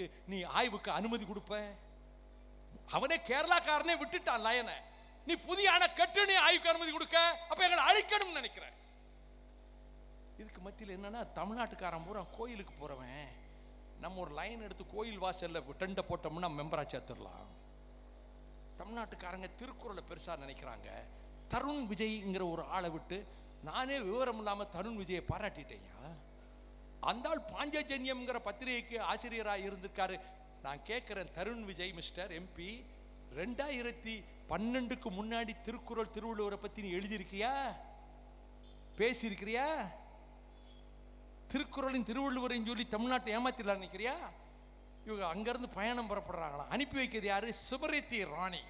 திட்டத்துக்கு நீ ஆய்வுக்கு அனுமதி கொடுப்ப? அவனே கேரளாக்காரனே விட்டுட்டான் லயனை. நீ புதிய அணை கட்டு ஆய்வுக்கு அனுமதி கொடுக்க? அப்ப எங்களை அழிக்கணும்னு நினைக்கிறேன் இதுக்கு மத்தியில் என்னன்னா தமிழ்நாட்டுக்காரன் பூரா கோயிலுக்கு போறவன். நம்ம ஒரு லைன் எடுத்து கோயில் வாசல்ல டெண்டை போட்டோம்னா மெம்பரா சேர்த்துடலாம். தமிழ்நாட்டுக்காரங்க திருக்குறளை பெருசா நினைக்கிறாங்க. தருண் விஜய்ங்கிற ஒரு ஆளை விட்டு நானே விவரம் இல்லாம தருண் விஜயை பாராட்டிட்டேயா அந்த ஆள் பாஞ்சஜன்யம்ங்கிற பத்திரிகைக்கு ஆசிரியராக இருந்திருக்காரு. நான் கேட்குறேன் தருண் விஜய் மிஸ்டர் எம்பி ரெண்டாயிரத்தி பன்னெண்டுக்கு முன்னாடி திருக்குறள் திருவள்ளுவரை பற்றி நீ எழுதியிருக்கியா? பேசியிருக்கிறியா? திருக்குறளின் திருவள்ளுவரையும் சொல்லி தமிழ்நாட்டை ஏமாத்திடலாம் நினைக்கிறியா? இவங்க அங்கேருந்து பயணம் புறப்படுறாங்களா அனுப்பி வைக்கிறது யாரு? சுபரித்தி ராணி.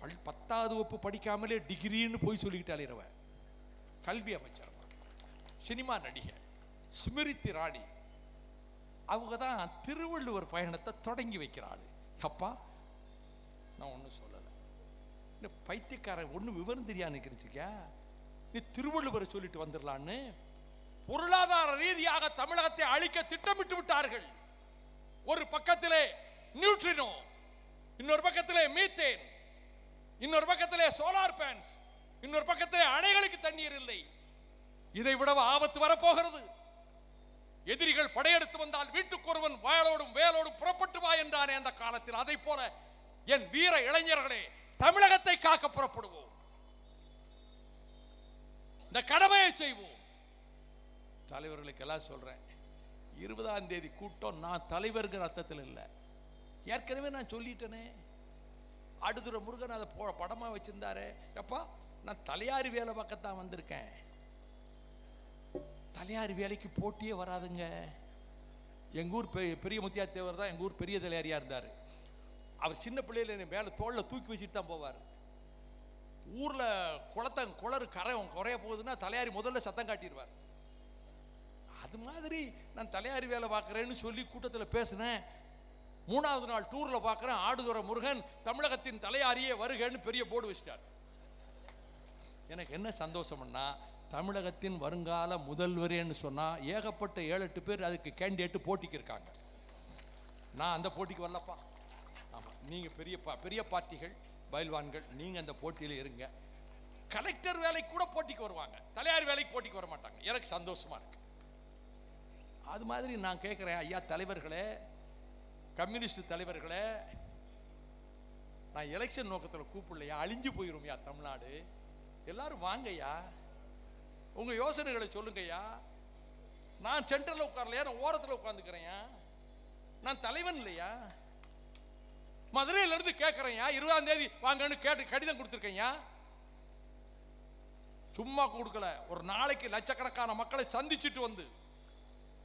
பல் பத்தாவது வகுப்பு படிக்காமலே டிகிரின்னு போய் சொல்லிக்கிட்டாலே இரவ கல்வி அமைச்சர் சினிமா நடிகை ஸ்மிருதி ராணி அவங்க தான் திருவள்ளுவர் பயணத்தை தொடங்கி வைக்கிறாள் அப்பா நான் ஒன்றும் சொல்லலை. இந்த பைத்தியக்காரன் ஒன்றும் விவரம் தெரியான்னு நினைச்சிருக்கியா நீ திருவள்ளுவரை சொல்லிட்டு வந்துடலான்னு பொருளாதார ரீதியாக தமிழகத்தை அழிக்க திட்டமிட்டு விட்டார்கள். ஒரு பக்கத்திலே நியூட்ரினோ இன்னொரு பக்கத்திலே மீத்தேன் இன்னொரு பக்கத்திலே சோலார் பேன்ஸ் இன்னொரு பக்கத்திலே அணைகளுக்கு தண்ணீர் இல்லை. இதை விட ஆபத்து வரப்போகிறது. எதிரிகள் படையெடுத்து வந்தால் வீட்டுக்கு ஒருவன் வாழோடும் வேலோடும் புறப்பட்டு வா என்றானே அந்த காலத்தில். அதை போல என் வீர இளைஞர்களே தமிழகத்தை காக்க புறப்படுவோம். இந்த கடமையை செய்வோம். தலைவர்களுக்கு எல்லாம் சொல்றேன் இருபதாம் தேதி கூட்டம் நான் தலைவருங்கிற அர்த்தத்தில் இல்லை. ஏற்கனவே நான் சொல்லிட்டேனே. அடுதுற முருகன் அதை போ படமாக வச்சிருந்தாரு. எப்பா நான் தலையாரி வேலை பக்கத்தான் வந்திருக்கேன். தலையாரி வேலைக்கு போட்டியே வராதுங்க. எங்கள் ஊர் பெரிய பெரிய முத்தியா தேவர் தான் எங்கள் ஊர் பெரிய தலையாரியாக இருந்தார். அவர் சின்ன பிள்ளையில என்னை மேலே தோளில் தூக்கி வச்சுட்டு தான் போவார். ஊரில் குளத்தங்க குளறு கரை குறைய போகுதுன்னா தலையாரி முதல்ல சத்தம் காட்டிடுவார். அது மாதிரி நான் தலையாரி வேலை பார்க்குறேன்னு சொல்லி கூட்டத்தில் பேசினேன். மூணாவது நாள் டூரில் பார்க்குறேன் ஆடுதுறை முருகன் தமிழகத்தின் தலையாரியே வருகன்னு பெரிய போர்டு வச்சிட்டார். எனக்கு என்ன சந்தோஷம்னா தமிழகத்தின் வருங்கால முதல்வரேன்னு சொன்னால் ஏகப்பட்ட ஏழு எட்டு பேர் அதுக்கு கேண்டிடேட்டு போட்டிக்கு இருக்காங்க. நான் அந்த போட்டிக்கு வரலப்பா. ஆமாம் நீங்கள் பெரிய பா பெரிய பார்ட்டிகள் பயில்வான்கள் நீங்கள் அந்த போட்டியில் இருங்க. கலெக்டர் வேலைக்கு கூட போட்டிக்கு வருவாங்க. தலையார் வேலைக்கு போட்டிக்கு வர மாட்டாங்க. எனக்கு சந்தோஷமா இருக்கு. அது மாதிரி நான் கேட்குறேன் ஐயா தலைவர்களே கம்யூனிஸ்ட் தலைவர்களே. நான் எலெக்ஷன் நோக்கத்தில் கூப்பிடலையா? அழிஞ்சு போயிரும்யா தமிழ்நாடு? எல்லாரும் வாங்கய்யா. உங்க யோசனைகளை சொல்லுங்கய்யா. நான் சென்டர்ல உட்காரலையா? நான் ஓரத்தில் உட்காந்துக்கிறேயா நான் தலைவன் இல்லையா? மதுரையில இருந்து இருபதாம் தேதி வாங்கன்னு கேட்டு கடிதம் கொடுத்துருக்கேயா சும்மா கொடுக்கல. ஒரு நாளைக்கு லட்சக்கணக்கான மக்களை சந்திச்சுட்டு வந்து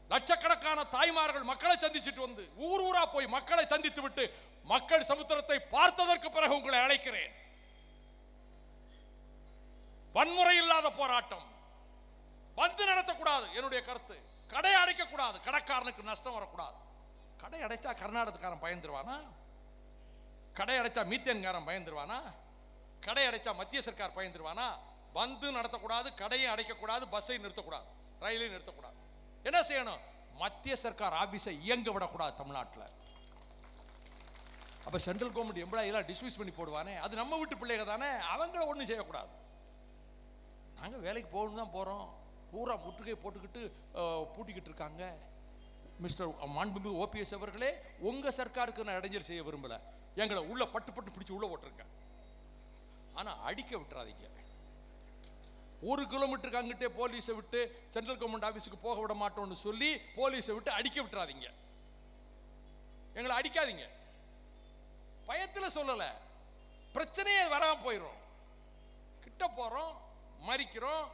லட்சக்கணக்கான தாய்மார்கள் மக்களை சந்திச்சுட்டு வந்து ஊர் ஊரா போய் மக்களை சந்தித்து விட்டு மக்கள் சமுத்திரத்தை பார்த்ததற்கு பிறகு உங்களை அழைக்கிறேன். வன்முறை இல்லாத போராட்டம். வந்து நடத்தக்கூடாது என்னுடைய கருத்து. கடை அடைக்கக்கூடாது கடைக்காரனுக்கு நஷ்டம் வரக்கூடாது. கடை அடைச்சா கர்நாடகத்துக்காரன் பயந்துருவானா? கடை அடைச்சா மீத்தேன்காரன் பயந்துருவானா? கடை அடைச்சா மத்திய சர்க்கார் பயந்துருவானா? வந்து நடத்தக்கூடாது கடையை அடைக்கக்கூடாது பஸ்ஸை நிறுத்தக்கூடாது ரயிலையும் நிறுத்தக்கூடாது. என்ன செய்யணும்? மத்திய சர்க்கார் ஆபீஸை இயங்க விடக்கூடாது தமிழ்நாட்டில். அப்போ சென்ட்ரல் கவர்மெண்ட் எம்ப்ளாயெல்லாம் டிஸ்மிஸ் பண்ணி போடுவானே? அது நம்ம வீட்டு பிள்ளைங்க தானே அவங்கள ஒன்றும் செய்யக்கூடாது. நாங்கள் வேலைக்கு போகணும் தான் போகிறோம் பூரா முற்றுகை போட்டுக்கிட்டு பூட்டிக்கிட்டு இருக்காங்க. மிஸ்டர் மாண்புமிகு ஓபிஎஸ் அவர்களே உங்கள் சர்க்காருக்கு நான் இடைஞ்சல் செய்ய விரும்பலை. எங்களை உள்ள பட்டு பட்டு பிடிச்சி உள்ள போட்டிருங்க ஆனால் அடிக்க விட்டுறாதீங்க. ஒரு கிலோமீட்டருக்கு அங்கிட்டே போலீஸை விட்டு சென்ட்ரல் கவர்மெண்ட் ஆஃபீஸுக்கு போக விட மாட்டோம்னு சொல்லி போலீஸை விட்டு அடிக்க விட்டுறாதீங்க. எங்களை அடிக்காதீங்க. பயத்தில் சொல்லலை. பிரச்சனையே வராமல் போயிடும் கிட்ட போகிறோம் மறிக்கிறோம்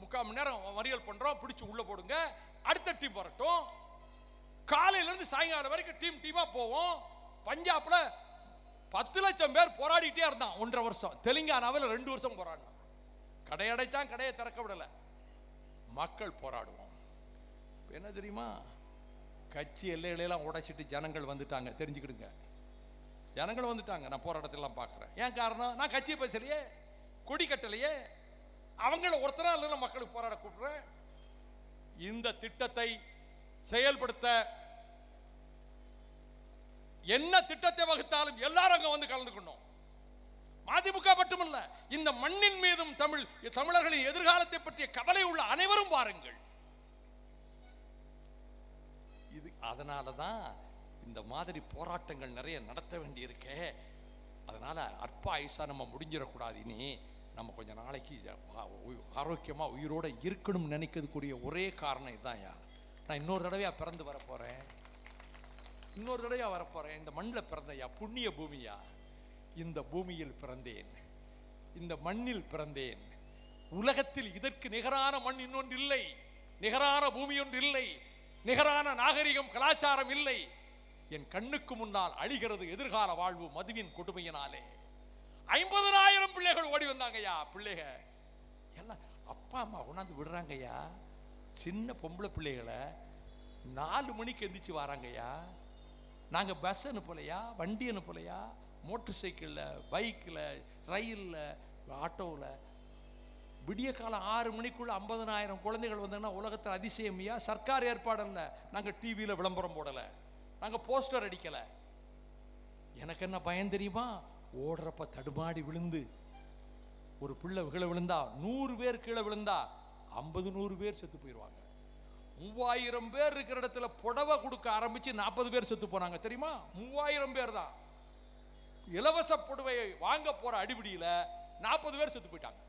முக்கால் மணி நேரம் மறியல் பண்ணுறோம் பிடிச்சி உள்ளே போடுங்க. அடுத்த டீம் வரட்டும். காலையிலேருந்து சாயங்காலம் வரைக்கும் டீம் டீமாக போவோம். பஞ்சாபில் பத்து லட்சம் பேர் போராடிட்டே இருந்தான் ஒன்றரை வருஷம். தெலுங்கானாவில் ரெண்டு வருஷம் போராடினான். கடையடைச்சான் கடையை திறக்க விடலை. மக்கள் போராடுவோம். என்ன தெரியுமா? கட்சி எல்லைகளெல்லாம் உடைச்சிட்டு ஜனங்கள் வந்துட்டாங்க. தெரிஞ்சுக்கிடுங்க. ஜனங்கள் வந்துட்டாங்க. நான் போராட்டத்தெல்லாம் பார்க்குறேன். ஏன் காரணம்? நான் கட்சியை பேசலையே. கொடி கட்டலையே அவங்கள ஒருத்தரா இல்லை மக்களுக்கு போராட கூப்பிடுறேன். இந்த திட்டத்தை செயல்படுத்த என்ன திட்டத்தை வகுத்தாலும் எல்லாரும் அங்க வந்து கலந்துக்கணும். மதிமுக மட்டுமல்ல இந்த மண்ணின் மீதும் தமிழ் தமிழர்களின் எதிர்காலத்தை பற்றிய கவலை உள்ள அனைவரும் பாருங்கள் இது அதனால தான் இந்த மாதிரி போராட்டங்கள் நிறைய நடத்த வேண்டியிருக்கே. அதனால அற்ப ஆயுசா நம்ம முடிஞ்சிடக்கூடாது இனி. நம்ம கொஞ்சம் நாளைக்கு ஆரோக்கியமாக உயிரோடு இருக்கணும்னு நினைக்கிறதுக்குரிய ஒரே காரணம் இதுதான் யா. நான் இன்னொரு தடவையா பிறந்து வர இன்னொரு தடவையா வரப்போறேன். இந்த மண்ணில் பிறந்தையா புண்ணிய பூமியா. இந்த பூமியில் பிறந்தேன். இந்த மண்ணில் பிறந்தேன். உலகத்தில் இதற்கு நிகரான மண் இன்னொன்று இல்லை. நிகரான பூமி ஒன்று இல்லை. நிகரான நாகரிகம் கலாச்சாரம் இல்லை. என் கண்ணுக்கு முன்னால் அழிகிறது எதிர்கால வாழ்வு மதுவின் கொடுமையினாலே. பிள்ளைகள் பிள்ளைக. எல்லாம் அப்பா அம்மா கொண்டாந்து விடுறாங்கய்யா. சின்ன பொம்பளை பிள்ளைகளை நாலு மணிக்கு எந்திரிச்சு வராங்கய்யா. நாங்கள் பஸ் அனுப்பலையா வண்டி அனுப்பலையா மோட்டர் சைக்கிளில் பைக்கில் ரயிலில் ஆட்டோவில் விடிய காலம் ஆறு மணிக்குள்ள ஐம்பதனாயிரம் குழந்தைகள் வந்தாங்கன்னா உலகத்தில் அதிசயமியா சர்க்கார் ஏற்பாடல்ல நாங்கள் டிவியில் விளம்பரம் போடலை. நாங்கள் போஸ்டர் அடிக்கலை. எனக்கு என்ன பயம் தெரியுமா? ஓடுறப்ப தடுமாடி விழுந்து ஒரு பிள்ளை கீழே விழுந்தா நூறு பேர் கீழே விழுந்தா ஐம்பது நூறு பேர் செத்து போயிடுவாங்க மூவாயிரம் பேர் இருக்கிற இடத்துல புடவை கொடுக்க ஆரம்பிச்சு நாற்பது பேர் செத்து போனாங்க. தெரியுமா? மூவாயிரம் பேர் தான். இலவச புடவையை வாங்க போற அடிபடியில நாற்பது பேர் செத்து போயிட்டாங்க.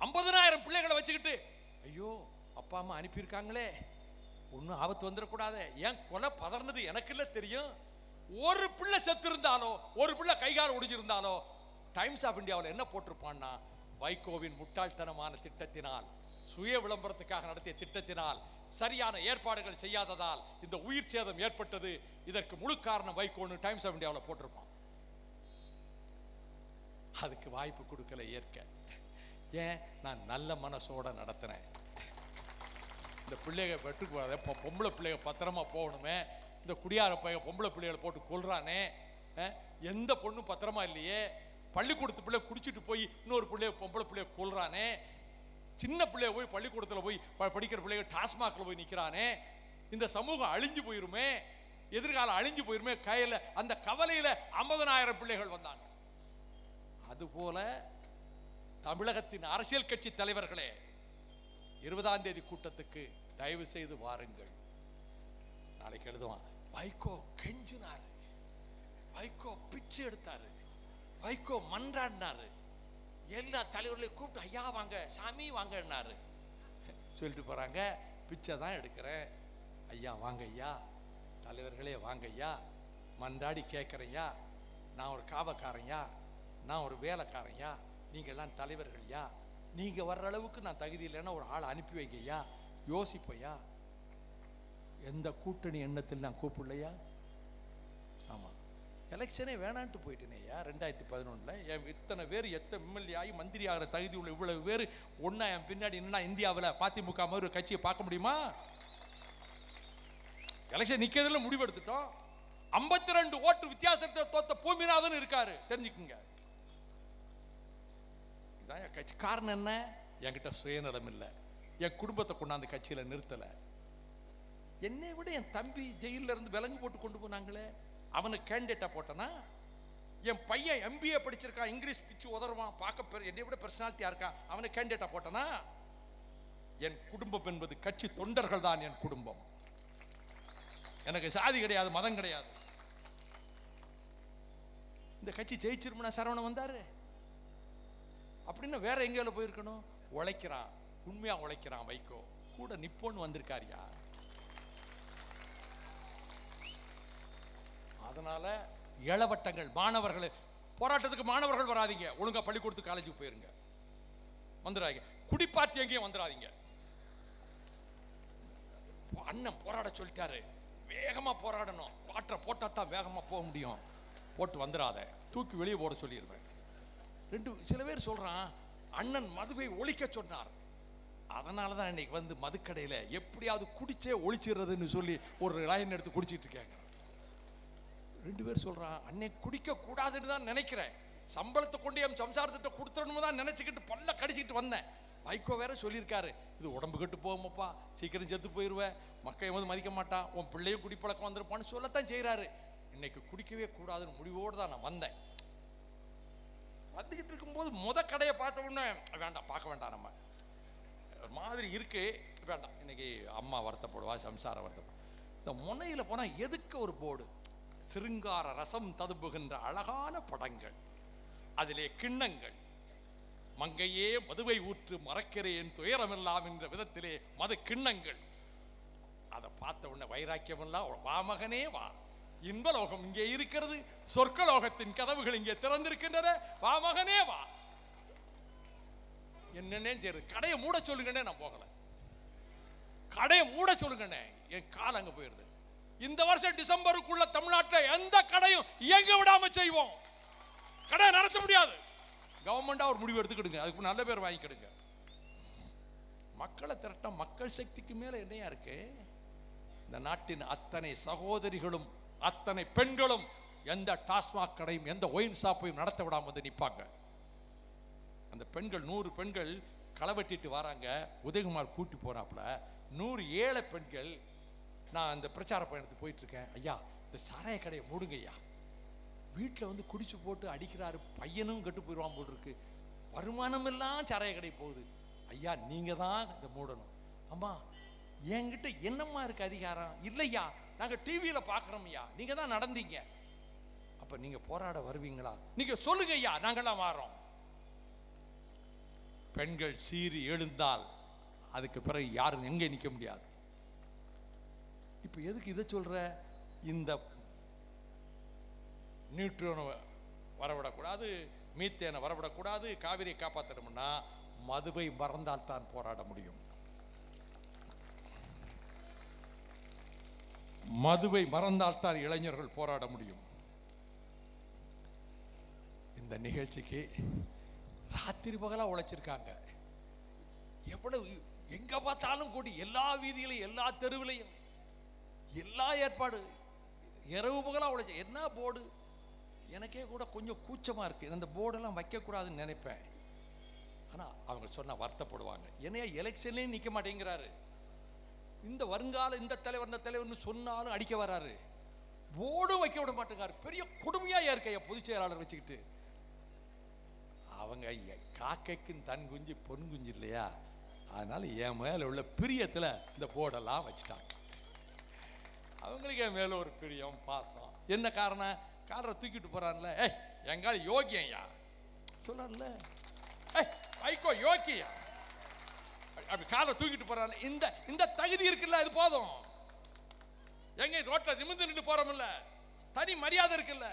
ஐம்பதனாயிரம் பிள்ளைகளை வச்சுக்கிட்டு ஐயோ அப்பா அம்மா அனுப்பியிருக்காங்களே. ஒன்றும் ஆபத்து வந்துடக்கூடாது. ஏன் கொலை பதர்னது எனக்கு இல்லை தெரியும். ஒரு பிள்ளை செத்து இருந்தாலோ ஒரு பிள்ளை கைகால் ஒடிஞ்சிருந்தாலோ டைம்ஸ் ஆஃப் இந்தியாவில் என்ன போட்டிருப்பான்னா வைகோவின் முட்டாள்தனமான திட்டத்தினால் சுய விளம்பரத்துக்காக நடத்திய திட்டத்தினால் சரியான ஏற்பாடுகள் செய்யாததால் இந்த உயிர் சேதம் ஏற்பட்டது. இதற்கு முழு காரணம் வைகோன்னு டைம்ஸ் ஆஃப் இந்தியாவில் போட்டிருப்பான். அதுக்கு வாய்ப்பு கொடுக்கல ஏற்க ஏன்? நான் நல்ல மனசோட நடத்தினேன் இந்த பிள்ளைக வெட்டு போகாத இப்போ பொம்பளை பிள்ளைக பத்திரமா போகணுமே. இந்த குடியார பையன் பொம்பளை பிள்ளைகளை போட்டு கொள்றானே எந்த பொண்ணும் பத்திரமா இல்லையே. பள்ளிக்கூடத்து பிள்ளை குடிச்சிட்டு போய் இன்னொரு பிள்ளைய பொம்பளை பிள்ளைய கொள்றானே சின்ன பிள்ளைய போய் பள்ளிக்கூடத்தில் போய் ப- படிக்கிற பிள்ளைய டாஸ்மாகில் போய் நிற்கிறானே இந்த சமூகம் அழிஞ்சு போயிருமே. எதிர்காலம் அழிஞ்சு போயிருமே. கையில் அந்த கவலையில் ஐம்பதனாயிரம் பிள்ளைகள் வந்தாங்க. அதுபோல தமிழகத்தின் அரசியல் கட்சி தலைவர்களே இருபதாம் தேதி கூட்டத்துக்கு தயவு செய்து வாருங்கள். நாளைக்கு எழுதுவான் வைகோ கெஞ்சினார். வைகோ பிச்சை எடுத்தாரு. வைகோ மன்றாடினாரு. எல்லா தலைவர்களையும் கூப்பிட்டு ஐயா வாங்க சாமி வாங்கன்னாரு. சொல்லிட்டு போகிறாங்க பிச்சை தான் எடுக்கிறேன். ஐயா வாங்க ஐயா. தலைவர்களே வாங்க ஐயா. மன்றாடி கேட்குறையா நான் ஒரு காவக்காரையா நான் ஒரு வேலைக்காரையா நீங்க எல்லாம் தலைவர்கள்யா. நீங்கள் வர்ற அளவுக்கு நான் தகுதி இல்லைன்னா ஒரு ஆளை அனுப்பி வைங்கய்யா. யோசிப்பையா? எந்த கூட்டணி எண்ணத்தில் நான் கூப்பிடலையா? எலெக்ஷனே வேணான்ட்டு போயிட்டேனேயா ரெண்டாயிரத்தி பதினொன்றில் என் இத்தனை பேர் எத்தனை எம்எல்ஏ ஆகி மந்திரி ஆகிற தகுதி உள்ள இவ்வளவு பேர் ஒன்றா என் பின்னாடி என்னன்னா இந்தியாவில் பாத்திமுக மாதிரி ஒரு கட்சியை பார்க்க முடியுமா? எலெக்ஷன் நிற்கிறதுல முடிவெடுத்துட்டோம். ஐம்பத்தி ரெண்டு ஓட்டு வித்தியாசத்தை தோத்த பூமிநாதன் இருக்காரு. தெரிஞ்சுக்குங்க. இதான் என் கட்சி. காரணம் என்ன? என்கிட்ட சுயநலம் இல்லை. என் குடும்பத்தை கொண்டாந்து கட்சியில் நிறுத்தலை. என்னை விட என் தம்பி ஜெயிலில் இருந்து விலங்கு போட்டு கொண்டு போனாங்களே. அவனுக்கு கேண்டிடேட்டா போட்டனா என் பையன் எம்பிஏ படிச்சிருக்கான் இங்கிலீஷ் பிச்சு உதறுவான் பார்க்க பெரு என்னை விட பர்சனாலிட்டியா இருக்கான் அவனுக்கு கேண்டிடேட்டா போட்டனா என் குடும்பம் என்பது கட்சி தொண்டர்கள் தான் என் குடும்பம். எனக்கு சாதி கிடையாது மதம் கிடையாது. இந்த கட்சி ஜெயிச்சிருமனா சரவணன் வந்தார். அப்படின்னு வேற எங்கேயால போயிருக்கணும்? உழைக்கிறான். உண்மையாக உழைக்கிறான் வைகோ. கூட நிப்போன்னு வந்திருக்காருயா அதனால இளவட்டங்கள் மாணவர்கள் போராட்டத்துக்கு மாணவர்கள் வராதீங்க. ஒழுங்கா பள்ளிக்கூடத்துக்கு காலேஜுக்கு போயிருங்க. வந்துடாதீங்க குடிப்பாத்தி எங்கேயும் வந்துடாதீங்க அண்ணன் போராட சொல்லிட்டாரு. வேகமா போராடணும். வாட்டரை போட்டால் தான் வேகமா போக முடியும். போட்டு வந்துடாத தூக்கி வெளியே போட சொல்லிடுவேன். ரெண்டு சில பேர் சொல்றான் அண்ணன் மதுவை ஒழிக்க சொன்னார். அதனால தான் இன்னைக்கு வந்து மதுக்கடையில் எப்படியாவது குடிச்சே ஒழிச்சிடுறதுன்னு சொல்லி ஒரு லைன் எடுத்து குடிச்சிட்டு இருக்காங்க. ரெண்டு பேர் சொல்றான் அன்னைக்கு குடிக்க கூடாதுன்னு தான் நினைக்கிறேன். சம்பளத்தை கொண்டு என் சம்சாரத்திட்ட கொடுத்துடணும் தான் நினைச்சுக்கிட்டு பல்ல கடிச்சிக்கிட்டு வந்தேன். வைகோ வேற சொல்லியிருக்காரு இது உடம்பு கெட்டு போகுமப்பா சீக்கிரம் செத்து போயிடுவேன் மக்கள் வந்து மதிக்க மாட்டான் உன் பிள்ளையும் குடிப்பழக்கம் வந்திருப்பான்னு சொல்லத்தான் செய்கிறாரு இன்னைக்கு குடிக்கவே கூடாதுன்னு முடிவோடு தான் நான் வந்தேன். வந்துக்கிட்டு இருக்கும்போது முத கடையை பார்த்த உடனே வேண்டாம் பார்க்க வேண்டாம் நம்ம. ஒரு மாதிரி இருக்கு. வேண்டாம் இன்னைக்கு அம்மா வருத்தப்படுவா சம்சாரம் வருத்தப்படுவா. இந்த முனையில் போனால் எதுக்கு ஒரு போர்டு? சிருங்கார ரசம் ததும்புகின்ற அழகான படங்கள். அதிலே கிண்ணங்கள். மங்கையே மதுவை ஊற்று மறக்கிறேன் துயரமெல்லாம் என்ற விதத்திலே மது கிண்ணங்கள். அதை பார்த்த உடனே வைராக்கியமெல்லாம் வா மகனே வா. இன்பலோகம் இங்கே இருக்கிறது. சொர்க்கலோகத்தின் கதவுகள் இங்கே திறந்திருக்கின்றன. வா மகனே வா. என்னன்னே சரி கடையை மூட சொல்லுங்கன்னே நான் போகல. கடையை மூட சொல்லுங்கண்ணே என் கால் அங்க போயிருது. இந்த வருஷம் டிசம்பருக்குள்ள தமிழ்நாட்டில் எந்த கடையும் இயங்க விடாம செய்வோம். கடை நடத்த முடியாது. கவர்மெண்டா ஒரு முடிவு எடுத்துக்கிடுங்க. அதுக்கு நல்ல பேர் வாங்கிக்கிடுங்க. மக்களை திரட்ட மக்கள் சக்திக்கு மேல என்னையா இருக்கு? இந்த நாட்டின் அத்தனை சகோதரிகளும் அத்தனை பெண்களும் எந்த டாஸ்மாக் கடையும் எந்த ஒயின் ஷாப்பையும் நடத்த விடாம வந்து நிற்பாங்க அந்த பெண்கள் நூறு பெண்கள் களை வெட்டிட்டு வராங்க. உதயகுமார் கூட்டி போறாப்புல. நூறு ஏழை பெண்கள் நான் அந்த பிரச்சார பயணத்துக்கு போயிட்டு இருக்கேன் ஐயா இந்த சாராய கடையை மூடுங்க ஐயா வீட்டில் வந்து குடிச்சு போட்டு அடிக்கிறாரு பையனும் கெட்டு போயிடுவான் போல் இருக்கு. வருமானம் எல்லாம் சாராய கடை போகுது. ஐயா நீங்கள் தான் இதை மூடணும். அம்மா என்கிட்ட என்னம்மா இருக்கு அதிகாரம்? இல்லையா நாங்கள் டிவியில் பார்க்குறோம் ஐயா. நீங்கள் தான் நடந்தீங்க. அப்போ நீங்கள் போராட வருவீங்களா? நீங்கள் சொல்லுங்க ஐயா நாங்கெல்லாம் வாரோம். பெண்கள் சீறி எழுந்தால் அதுக்கு பிறகு யாரும் எங்கே நிற்க முடியாது. இப்போ எதுக்கு இதை சொல்ற? இந்த நியூட்ரோனை வரவிடக்கூடாது மீத்தேனை வரவிடக்கூடாது காவிரியை காப்பாற்றணும்னா மதுவை மறந்தால் தான் போராட முடியும். மதுவை மறந்தால் தான் இளைஞர்கள் போராட முடியும். இந்த நிகழ்ச்சிக்கு ராத்திரி பகலா உழைச்சிருக்காங்க. எவ்வளவு எங்க பார்த்தாலும் கூட்டி எல்லா வீதியிலையும் எல்லா தெருவிலையும் எல்லா ஏற்பாடு. இரவு பகலா உழைச்ச என்ன போர்டு எனக்கே கூட கொஞ்சம் கூச்சமாக இருக்கு. அந்த போர்டெல்லாம் வைக்கக்கூடாதுன்னு நினைப்பேன். ஆனால் அவங்க சொன்னா வருத்தப்படுவாங்க. என்னையா எலெக்ஷன்லேயும் நிற்க மாட்டேங்கிறாரு. இந்த வருங்கால இந்த தலைவர் இந்த தலைவர்னு சொன்னாலும் அடிக்க வராரு. போர்டும் வைக்க விட மாட்டேங்காரு பெரிய கொடுமையாக இருக்கையா பொதுச் செயலாளர் வச்சுக்கிட்டு. அவங்க ஐயா, காக்கைக்கும் தன் குஞ்சு பொன் குஞ்சு இல்லையா? அதனால என் மேலே உள்ள பிரியத்தில் இந்த போர்டெல்லாம் வச்சுட்டாங்க. அவங்களுக்கு என் மேல ஒரு பிரியம் பாசம். என்ன காரணம்? காலரை தூக்கிட்டு போகிறான்ல ஏய் எங்கால யோகியா சொல்றான்ல ஏய் ஐக்கோ யோகியா? அப்படி காலை தூக்கிட்டு போகிறான் இந்த இந்த தகுதி இருக்குல்ல அது போதும். எங்க ரோட்டில் நிமிர்ந்து நின்று போறோம்ல. தனி மரியாதை இருக்குல்ல.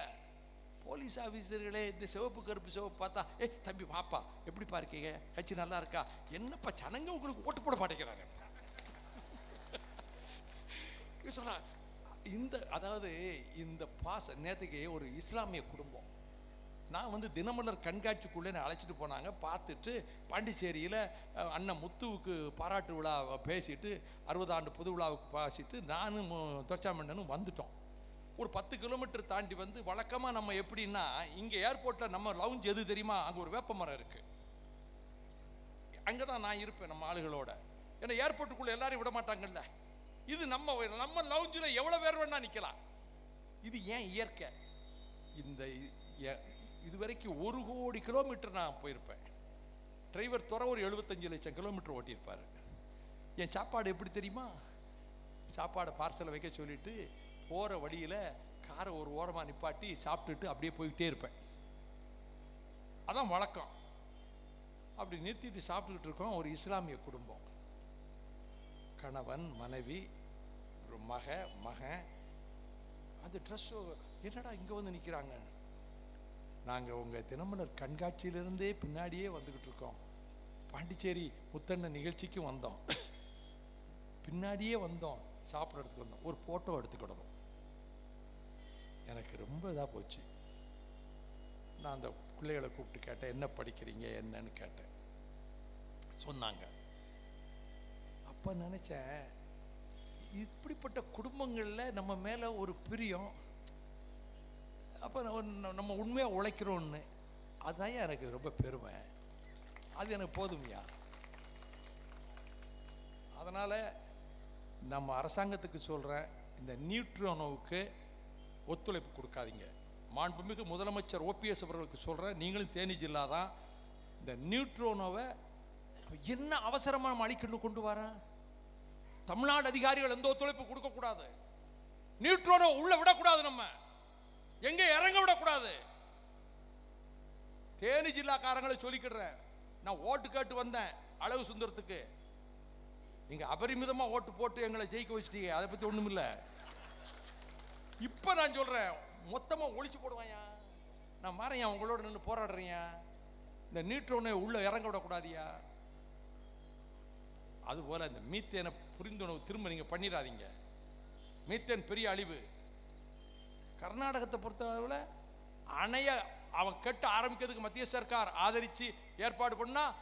போலீஸ் ஆஃபீஸர்களே இந்த சிவப்பு கருப்பு சிவப்பு பார்த்தா ஏ தம்பி பாப்பா எப்படிப்பா இருக்கீங்க கட்சி நல்லா இருக்கா? என்னப்பா ஜனங்க உங்களுக்கு ஓட்டு போட மாட்டேங்கிறாங்க இவன் இந்த அதாவது இந்த பாச நேற்றுக்கு ஒரு இஸ்லாமிய குடும்பம். நான் வந்து தினமலர் கண்காட்சிக்குள்ளே நான் அழைச்சிட்டு போனாங்க. பார்த்துட்டு பாண்டிச்சேரியில் அண்ணன் முத்துவுக்கு பாராட்டு விழா பேசிட்டு அறுபது ஆண்டு புது விழாவுக்கு பாசிட்டு நானும் துரச்சாமண்டனும் வந்துட்டோம். ஒரு பத்து கிலோமீட்டர் தாண்டி வந்து வழக்கமாக நம்ம எப்படின்னா இங்கே ஏர்போர்ட்டில் நம்ம லவுஞ்ச் எது தெரியுமா? அங்கே ஒரு வேப்ப மரம் இருக்குது அங்கே தான் நான் இருப்பேன் நம்ம ஆளுகளோட. ஏன்னா ஏர்போர்ட்டுக்குள்ளே எல்லாரையும் விட மாட்டாங்கல்ல. இது நம்ம நம்ம லவுஞ்சில் எவ்வளோ பேர் வேணா நிற்கலாம் இது ஏன் இயற்கை? இந்த இது வரைக்கும் இதுவரைக்கும் ஒரு கோடி கிலோமீட்டர் நான் போயிருப்பேன். டிரைவர் துறை ஒரு எழுபத்தஞ்சு லட்சம் கிலோமீட்டர் ஓட்டியிருப்பார். என் சாப்பாடு எப்படி தெரியுமா? சாப்பாடை பார்சலை வைக்க சொல்லிட்டு போகிற வழியில் காரை ஒரு ஓரமாக நிப்பாட்டி சாப்பிட்டுட்டு அப்படியே போய்கிட்டே இருப்பேன். அதான் வழக்கம். அப்படி நிறுத்திட்டு சாப்பிட்டுக்கிட்டு இருக்கோம். ஒரு இஸ்லாமிய குடும்பம். கணவன் மனைவி ஒரு மக மகன். அது ட்ரெஸ்ஸோ என்னடா இங்கே வந்து நிற்கிறாங்க நாங்கள் உங்கள் தினமலர் கண்காட்சியிலிருந்தே பின்னாடியே வந்துக்கிட்டு இருக்கோம். பாண்டிச்சேரி முத்தண்ண நிகழ்ச்சிக்கும் வந்தோம். பின்னாடியே வந்தோம். சாப்பிட்றதுக்கு வந்தோம். ஒரு ஃபோட்டோ எடுத்துக்கிடணும் எனக்கு ரொம்ப இதாக போச்சு. நான் அந்த பிள்ளைகளை கூப்பிட்டு கேட்டேன் என்ன படிக்கிறீங்க? என்னன்னு கேட்டேன். சொன்னாங்க. அப்போ நினச்சேன் இப்படிப்பட்ட குடும்பங்களில் நம்ம மேலே ஒரு பிரியம். அப்போ நம்ம உண்மையாக உழைக்கிறோன்னு அதுதான் எனக்கு ரொம்ப பெருமை. அது எனக்கு போதுமையா. அதனால் நம்ம அரசாங்கத்துக்கு சொல்கிறேன் இந்த நியூட்ரோனோவுக்கு ஒத்துழைப்பு கொடுக்காதீங்க. மாண்புமிகு முதலமைச்சர் ஓபிஎஸ் அவர்களுக்கு சொல்கிறேன் நீங்களும் தேனி ஜில்லா தான். இந்த நியூட்ரோனோவை என்ன அவசரமாக நம்ம அழிக்கணும் கொண்டு வரேன் தமிழ்நாடு அதிகாரிகள் எந்த ஒத்துழைப்பு கொடுக்கக்கூடாது? நியூட்ரோனை உள்ள விடக்கூடாது நம்ம. எங்கே இறங்க விடக்கூடாது? தேனி ஜில்லாக்காரங்களை சொல்லிக்கிடுறேன். நான் ஓட்டு கேட்டு வந்தேன் அழகு சுந்தரத்துக்கு. நீங்கள் அபரிமிதமாக ஓட்டு போட்டு எங்களை ஜெயிக்க வச்சிட்டீங்க அதை பத்தி ஒன்றும் இல்லை. இப்போ நான் சொல்கிறேன் மொத்தமாக ஒழிச்சு போடுவாயா நான் மாறையா உங்களோட நின்று போராடுறியா இந்த நியூட்ரோனை உள்ளே இறங்க விடக்கூடாதியா? அதுபோல் இந்த மீத்தேனை புரிந்துணர்வு திரும்ப நீங்க பண்ணிடாதீங்க. மீத்தன் பெரிய அழிவு. கர்நாடகத்தை பொறுத்தளவில் அணைய அவன் கட்ட ஆரம்பிக்கிறதுக்கு மத்திய சர்க்கார் ஆதரிச்சு ஏற்பாடு பண்ணா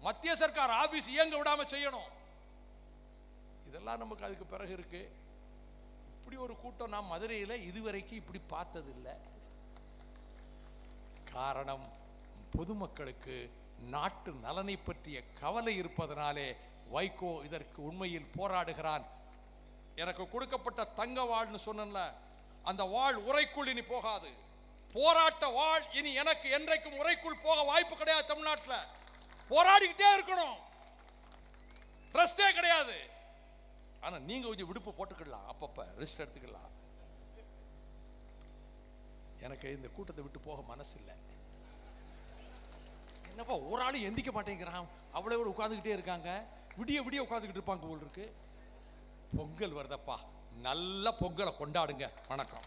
மத்திய சர்க்கார் ஆபீஸ் இயங்க விடாம செய்யணும். இதெல்லாம் நமக்கு அதுக்கு பிறகு இருக்கு. இப்படி ஒரு கூட்டம் நான் மதுரையில் இதுவரைக்கும் இப்படி பார்த்ததில்லை. காரணம் பொதுமக்களுக்கு நாட்டு நலனை பற்றிய கவலை இருப்பதனாலே வைகோ இதற்கு உண்மையில் போராடுகிறான். எனக்கு கொடுக்கப்பட்ட தங்க வாழ்னு சொன்னேன்ல அந்த வாழ் உரைக்குள் இனி போகாது. போராட்ட வாழ் இனி எனக்கு என்றைக்கும் உரைக்குள் போக வாய்ப்பு கிடையாது தமிழ்நாட்டில். போராடிக்கிட்டே இருக்கணும். ரெஸ்டே கிடையாது. ஆனா நீங்கள் கொஞ்சம் விடுப்பு போட்டுக்கிடலாம் அப்பப்போ ரெஸ்ட் எடுத்துக்கலாம் எனக்கு இந்த கூட்டத்தை விட்டு போக மனசு இல்லை என்னப்பா ஒரு ஆளும் எந்திக்க மாட்டேங்கிறான். அவ்வளோ உட்காந்துக்கிட்டே இருக்காங்க. விடிய விடிய உட்காந்துக்கிட்டு இருப்பாங்க போல் இருக்கு. பொங்கல் வருதப்பா. நல்ல பொங்கலை கொண்டாடுங்க. வணக்கம்.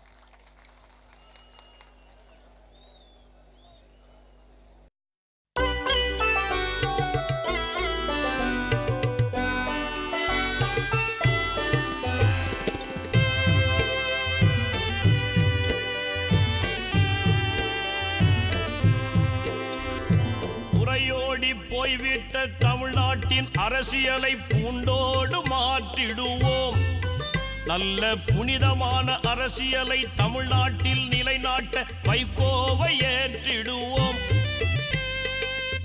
போய்விட்ட தமிழ்நாட்டின் அரசியலை பூண்டோடு மாற்றிடுவோம். நல்ல புனிதமான அரசியலை தமிழ்நாட்டில் நிலைநாட்ட வைகோவை ஏற்றிடுவோம்.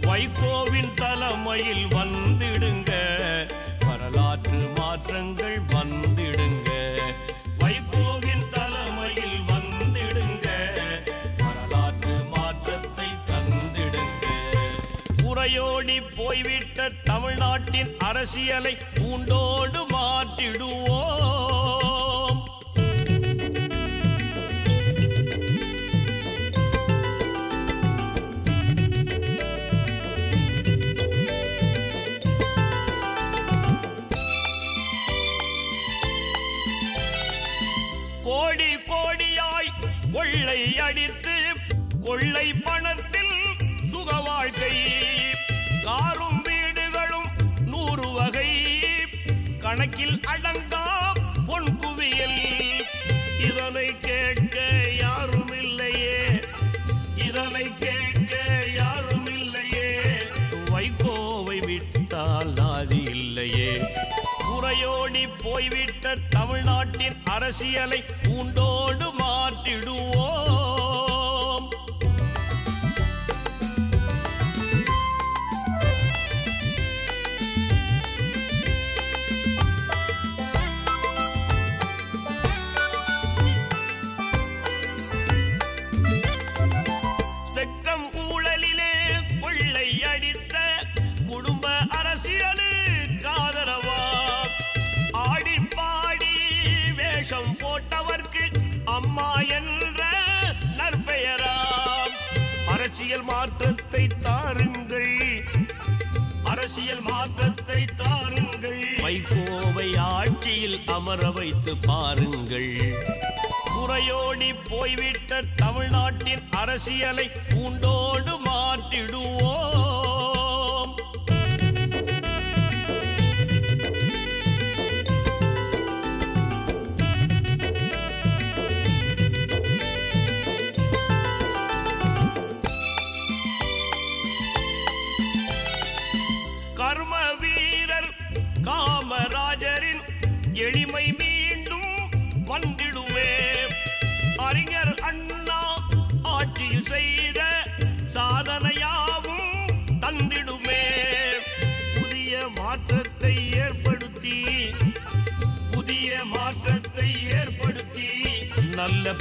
வைகோவின் தலைமையில் வந்திடுங்க. வரலாற்று மாற்றங்கள் வந்திடுங்க. உரையோடி போய்விட்ட தமிழ்நாட்டின் அரசியலை பூண்டோடு மாற்றிடுவோம். கோடி கோடியாய் கொள்ளை அடித்து கொள்ளை கணக்கில் அடங்கா பொன் குவியல். இதனை கேட்க யாரும் இல்லையே இதனை கேட்க யாரும் இல்லையே வைகோவை விட்டால் நாதி இல்லையே. உரையோடி போய்விட்ட தமிழ்நாட்டின் அரசியலை பூண்டோடு மாற்றிடுவோம். அரசியல் மாற்றத்தை தாருங்கள். அரசியல் மாற்றத்தை தாருங்கள். வைகோவை ஆட்சியில் அமர வைத்து பாருங்கள். குறையோடி போய்விட்ட தமிழ்நாட்டின் அரசியலை பூண்டோடு மாற்றிடுவோம்.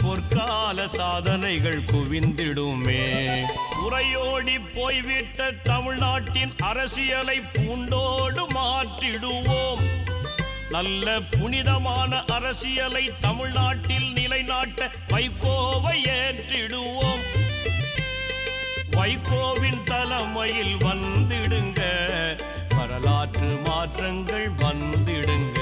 பொற்கால சாதனைகள் குவிந்திடுமே. உரையோடி போய்விட்ட தமிழ்நாட்டின் அரசியலை பூண்டோடு மாற்றிடுவோம். நல்ல புனிதமான அரசியலை தமிழ்நாட்டில் நிலைநாட்ட வைகோவை ஏற்றிடுவோம். வைகோவின் தலைமையில் வந்திடுங்க. வரலாற்று மாற்றங்கள் வந்திடுங்க.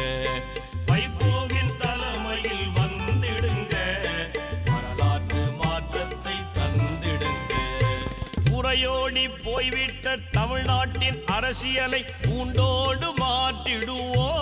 ஓடி போய்விட்ட தமிழ்நாட்டின் அரசியலை பூண்டோடு மாற்றிடுவோம்.